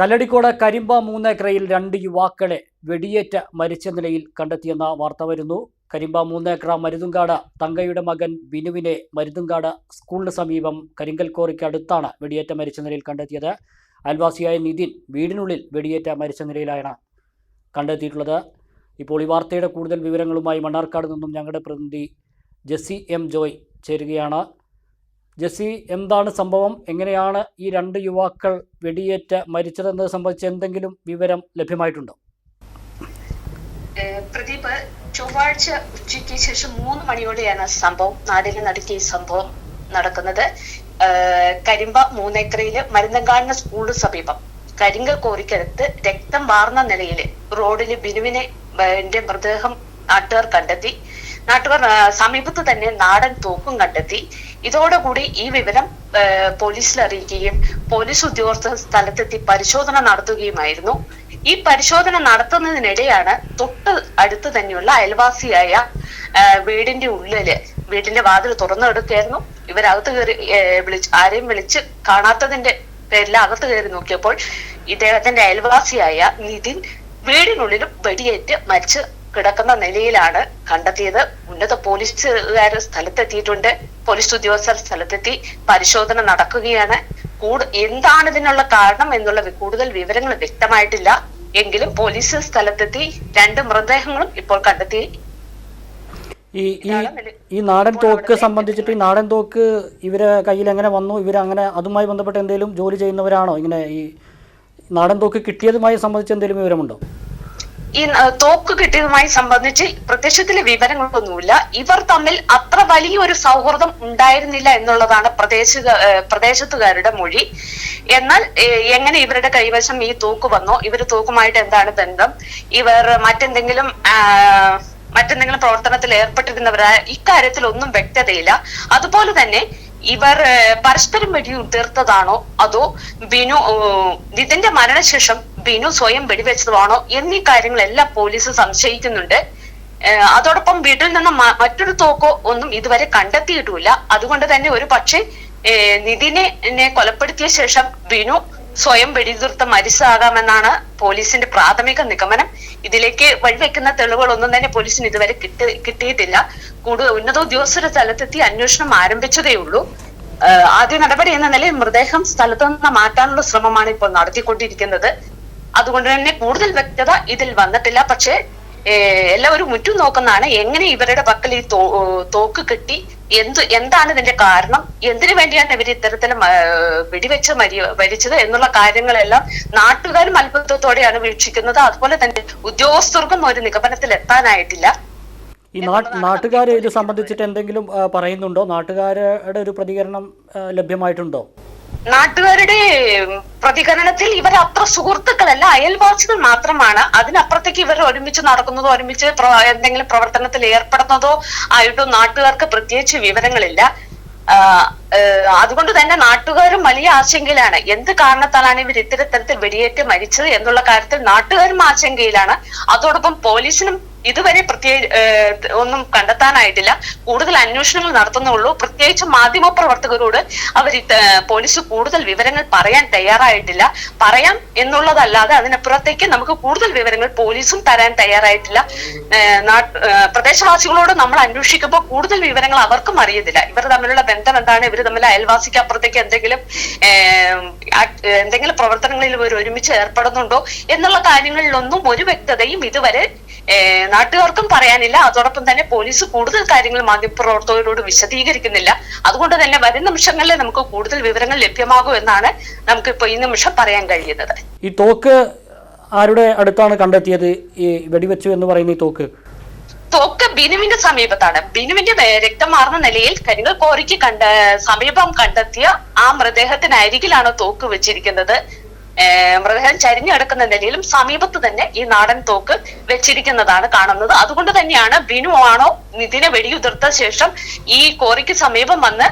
കല്ലടിക്കോട് കരിമ്പ മൂന്നേക്കരയിൽ രണ്ട് യുവാക്കളെ വെടിയേറ്റ മരിച്ച നിലയിൽ കണ്ടെത്തിയെന്ന വാർത്ത വരുന്നു. കരിമ്പ മൂന്നേക്കര മരുതുങ്കാട് തങ്കയുടെ മകൻ ബിനുവിനെ മരുതുങ്കാട് സ്കൂളിന് സമീപം കരിങ്കൽക്കോറിക്ക് അടുത്താണ് വെടിയേറ്റ മരിച്ച നിലയിൽ കണ്ടെത്തിയത്. അയൽവാസിയായ നിതിൻ വീടിനുള്ളിൽ വെടിയേറ്റ മരിച്ച നിലയിലാണ് കണ്ടെത്തിയിട്ടുള്ളത്. ഇപ്പോൾ ഈ വാർത്തയുടെ കൂടുതൽ വിവരങ്ങളുമായി മണ്ണാർക്കാട് നിന്നും ഞങ്ങളുടെ പ്രതിനിധി ജെസ്സി എം ജോയ് ചേരുകയാണ്. ജെസ്സി എന്താണ് സംഭവം? എങ്ങനെയാണ് ഈ രണ്ട് യുവാക്കൾ വെടിയേറ്റ് മരിച്ചതെന്നത് സംബന്ധിച്ച് എന്തെങ്കിലും വിവരം ലഭ്യമായിട്ടുണ്ടോ? പ്രദീപ് ചൊവ്വാഴ്ച ഉച്ചയ്ക്ക് ശേഷം മൂന്ന് മണിയോടെയാണ് സംഭവം നാടിന് നടുക്കിയ സംഭവം നടക്കുന്നത്. കരിമ്പ മൂന്നേക്കരയിൽ മരുന്നങ്കാടിന് സ്കൂളിന് സമീപം. കരിങ്കൽ കോറിക്കടുത്ത് രക്തം വാർന്ന നിലയിൽ റോഡിൽ ബിനുവിനെ മൃതദേഹം നാട്ടുകാർ കണ്ടെത്തി. നാട്ടുകാർ സമീപത്ത് തന്നെ നാടൻ തോക്കും കണ്ടെത്തി. ഇതോടുകൂടി ഈ വിവരം പോലീസിൽ അറിയിക്കുകയും പോലീസ് ഉദ്യോഗസ്ഥർ സ്ഥലത്തെത്തി പരിശോധന നടത്തുകയുമായിരുന്നു. ഈ പരിശോധന നടത്തുന്നതിനിടെയാണ് തൊട്ട് അടുത്ത് തന്നെയുള്ള അയൽവാസിയായ വീടിന്റെ ഉള്ളിൽ വീടിന്റെ വാതിൽ തുറന്നെടുക്കായിരുന്നു ഇവരകത്ത് കയറി വിളിച്ച് ആരെയും വിളിച്ച് കാണാത്തതിന്റെ പേരിൽ അകത്ത് കയറി നോക്കിയപ്പോൾ ഇദ്ദേഹത്തിന്റെ അയൽവാസിയായ നിതിൻ വീടിനുള്ളിലും വെടിയേറ്റ് മരിച്ച് കിടക്കുന്ന നിലയിലാണ് കണ്ടെത്തിയത്. ഉന്നത പോലീസുകാർ സ്ഥലത്തെത്തിയിട്ടുണ്ട്. പോലീസ് ഉദ്യോഗസ്ഥർ സ്ഥലത്തെത്തി പരിശോധന നടക്കുകയാണ്. കൂടു എന്താണ് ഇതിനുള്ള കാരണം എന്നുള്ള കൂടുതൽ വിവരങ്ങൾ വ്യക്തമായിട്ടില്ല. എങ്കിലും പോലീസ് സ്ഥലത്തെത്തി രണ്ട് മൃതദേഹങ്ങളും ഇപ്പോൾ കണ്ടെത്തി. ഈ ഈ ഈ നാടൻ തോക്ക് സംബന്ധിച്ചിട്ട് ഈ നാടൻ തോക്ക് ഇവരെ കയ്യിൽ എങ്ങനെ വന്നു? ഇവർ ഇവരങ്ങനെ അതുമായി ബന്ധപ്പെട്ട് എന്തെങ്കിലും ജോലി ചെയ്യുന്നവരാണോ? ഇങ്ങനെ ഈ നാടൻ തോക്ക് കിട്ടിയതുമായി സംബന്ധിച്ച് എന്തെങ്കിലും വിവരമുണ്ടോ? ഈ തോക്ക് കിട്ടിയതുമായി സംബന്ധിച്ച് പ്രദേശത്തിലെ വിവരങ്ങളൊന്നുമില്ല. ഇവർ തമ്മിൽ അത്ര വലിയൊരു സൗഹൃദം ഉണ്ടായിരുന്നില്ല എന്നുള്ളതാണ് പ്രദേശ പ്രദേശത്തുകാരുടെ മൊഴി. എന്നാൽ എങ്ങനെ ഇവരുടെ കൈവശം ഈ തോക്ക് വന്നോ ഇവർ തോക്കുമായിട്ട് എന്താണ് ബന്ധം? ഇവർ മറ്റെന്തെങ്കിലും മറ്റെന്തെങ്കിലും പ്രവർത്തനത്തിൽ ഏർപ്പെട്ടിരുന്നവരായ ഇക്കാര്യത്തിൽ ഒന്നും വ്യക്തതയില്ല. അതുപോലെ തന്നെ ഇവർ പരസ്പരം വെടിയുതിർത്തതാണോ അതോ ബിനു നിതിന്റെ മരണശേഷം ബിനു സ്വയം വെടിവെച്ചതാണോ എന്നീ കാര്യങ്ങളെല്ലാം പോലീസ് സംശയിക്കുന്നുണ്ട്. അതോടൊപ്പം വീട്ടിൽ നിന്ന് മറ്റൊരു തോക്കോ ഒന്നും ഇതുവരെ കണ്ടെത്തിയിട്ടില്ല അതുകൊണ്ട് തന്നെ ഒരു പക്ഷേ നിതിനെ കൊലപ്പെടുത്തിയ ശേഷം ബിനു സ്വയം വെടിതീർത്ത് മരിച്ചതാകാമെന്നാണ് പോലീസിന്റെ പ്രാഥമിക നിഗമനം. ഇതിലേക്ക് വഴിവെക്കുന്ന തെളിവുകളൊന്നും തന്നെ പോലീസിന് ഇതുവരെ കിട്ടി കിട്ടിയിട്ടില്ല. കൂടുതൽ ഉന്നത ഉദ്യോഗസ്ഥരെ സ്ഥലത്തെത്തി അന്വേഷണം ആരംഭിച്ചതേയുള്ളൂ ആദ്യ നടപടി എന്ന നിലയിൽ മൃതദേഹം സ്ഥലത്തു നിന്ന് മാറ്റാനുള്ള ശ്രമമാണ് ഇപ്പോൾ നടത്തിക്കൊണ്ടിരിക്കുന്നത്. അതുകൊണ്ട് തന്നെ കൂടുതൽ വ്യക്തത ഇതിൽ വന്നിട്ടില്ല. പക്ഷേ എല്ലാവരും മുറ്റും നോക്കുന്നതാണ് എങ്ങനെ ഇവരുടെ പക്കൽ ഈ തോക്ക് കിട്ടി എന്ത് എന്താണ് ഇതിന്റെ കാരണം എന്തിനു വേണ്ടിയാണ് ഇവർ ഇത്തരത്തിൽ വെടിവെച്ച് മരി മരിച്ചത് എന്നുള്ള കാര്യങ്ങളെല്ലാം നാട്ടുകാരും അത്ഭുതത്തോടെയാണ് വീക്ഷിക്കുന്നത്. അതുപോലെ തന്നെ ഉദ്യോഗസ്ഥർക്കും ഒരു നിഗമനത്തിൽ എത്താനായിട്ടില്ല. ഈ നാട്ടുകാർ ഇത് സംബന്ധിച്ചിട്ട് എന്തെങ്കിലും പറയുന്നുണ്ടോ? നാട്ടുകാരുടെ ഒരു പ്രതികരണം ലഭ്യമായിട്ടുണ്ടോ? നാട്ടുകാരുടെ പ്രതികരണത്തിൽ ഇവർ അത്ര സുഹൃത്തുക്കളല്ല അയൽവാസികൾ മാത്രമാണ്. അതിനപ്പുറത്തേക്ക് ഇവർ ഒരുമിച്ച് നടക്കുന്നതോ ഒരുമിച്ച് എന്തെങ്കിലും പ്രവർത്തനത്തിൽ ഏർപ്പെടുന്നതോ ആയിട്ടോ നാട്ടുകാർക്ക് പ്രത്യേകിച്ച് വിവരങ്ങളില്ല. അതുകൊണ്ട് തന്നെ നാട്ടുകാരും വലിയ ആശങ്കയിലാണ്. എന്ത് കാരണത്താലാണ് ഇവർ ഇത്തരത്തരത്തിൽ വെടിയേറ്റ് മരിച്ചത് എന്നുള്ള കാര്യത്തിൽ നാട്ടുകാരും ആശങ്കയിലാണ്. അതോടൊപ്പം പോലീസിനും ഇതുവരെ പ്രത്യേക ഒന്നും കണ്ടെത്താനായിട്ടില്ല. കൂടുതൽ അന്വേഷണങ്ങൾ നടത്തുന്നുള്ളൂ. പ്രത്യേകിച്ച് മാധ്യമ പ്രവർത്തകരോട് അവർ പോലീസ് കൂടുതൽ വിവരങ്ങൾ പറയാൻ തയ്യാറായിട്ടില്ല. പറയാം എന്നുള്ളതല്ലാതെ അതിനപ്പുറത്തേക്ക് നമുക്ക് കൂടുതൽ വിവരങ്ങൾ പോലീസും തരാൻ തയ്യാറായിട്ടില്ല. പ്രദേശവാസികളോട് നമ്മൾ അന്വേഷിക്കുമ്പോൾ കൂടുതൽ വിവരങ്ങൾ അവർക്കും അറിയത്തില്ല. ഇവർ തമ്മിലുള്ള ബന്ധം എന്താണ്? ഇവർ തമ്മിൽ അയൽവാസിക്ക് അപ്പുറത്തേക്ക് എന്തെങ്കിലും എന്തെങ്കിലും പ്രവർത്തനങ്ങളിൽ ഇവർ ഒരുമിച്ച് ഏർപ്പെടുന്നുണ്ടോ? എന്നുള്ള കാര്യങ്ങളിലൊന്നും ഒരു വ്യക്തതയും ഇതുവരെ നാട്ടുകാർക്കും പറയാനില്ല. അതോടൊപ്പം തന്നെ പോലീസ് കൂടുതൽ കാര്യങ്ങൾ മാധ്യമപ്രവർത്തകരോട് വിശദീകരിക്കുന്നില്ല. അതുകൊണ്ട് തന്നെ വരും നിമിഷങ്ങളിൽ നമുക്ക് കൂടുതൽ വിവരങ്ങൾ ലഭ്യമാകും എന്നാണ് നമുക്ക് ഇപ്പൊ ഈ നിമിഷം പറയാൻ കഴിയുന്നത്. ഈ തോക്ക് ആരുടെ അടുത്താണ് കണ്ടെത്തിയത്? ഈ വെടിവെച്ചു എന്ന് പറയുന്ന ഈ തോക്ക്. തോക്ക് ബിനുവിന്റെ സമീപത്താണ്. ബിനുവിന്റെ രക്തമാർന്ന രക്തം നിലയിൽ കരികൾ കോറിക്ക് കണ്ട സമീപം കണ്ടെത്തിയ ആ മൃതദേഹത്തിന് അരികിലാണ് തോക്ക് വെച്ചിരിക്കുന്നത്. മൃതദേഹം ചരിഞ്ഞു കിടക്കുന്ന നിലയിലും സമീപത്ത് തന്നെ ഈ നാടൻ തോക്ക് വെച്ചിരിക്കുന്നതാണ് കാണുന്നത്. അതുകൊണ്ട് തന്നെയാണ് ബിനു ആണോ നിതിനെ വെടിയുതിർത്ത ശേഷം ഈ കോറിക്ക് സമീപം വന്ന്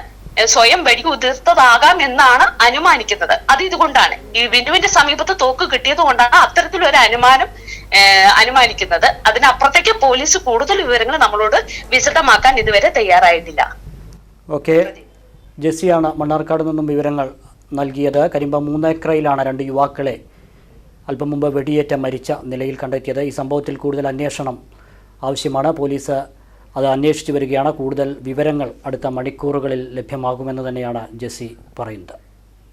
സ്വയം വെടി ഉതിർത്തതാകാം എന്നാണ് അനുമാനിക്കുന്നത്. അത് ഇതുകൊണ്ടാണ്. ഈ ബിനുവിന്റെ സമീപത്ത് തോക്ക് കിട്ടിയത് കൊണ്ടാണ് അത്തരത്തിലൊരു അനുമാനം അനുമാനിക്കുന്നത്. അതിനപ്പുറത്തേക്ക് പോലീസ് കൂടുതൽ വിവരങ്ങൾ നമ്മളോട് വിശദമാക്കാൻ ഇതുവരെ തയ്യാറായിട്ടില്ല. ഓക്കെ. ജെസ്സിയാണ് മണ്ണാർക്കാട് നിന്നും വിവരങ്ങൾ നൽകിയത്. കരിമ്പ മൂന്നേക്കറയിലാണ് രണ്ട് യുവാക്കളെ അല്പം മുമ്പ് വെടിയേറ്റ മരിച്ച നിലയിൽ കണ്ടെത്തിയത്. ഈ സംഭവത്തിൽ കൂടുതൽ അന്വേഷണം ആവശ്യമാണ്. പോലീസ് അത് അന്വേഷിച്ചു വരികയാണ്. കൂടുതൽ വിവരങ്ങൾ അടുത്ത മണിക്കൂറുകളിൽ ലഭ്യമാകുമെന്ന് തന്നെയാണ് ജെസ്സി പറയുന്നത്.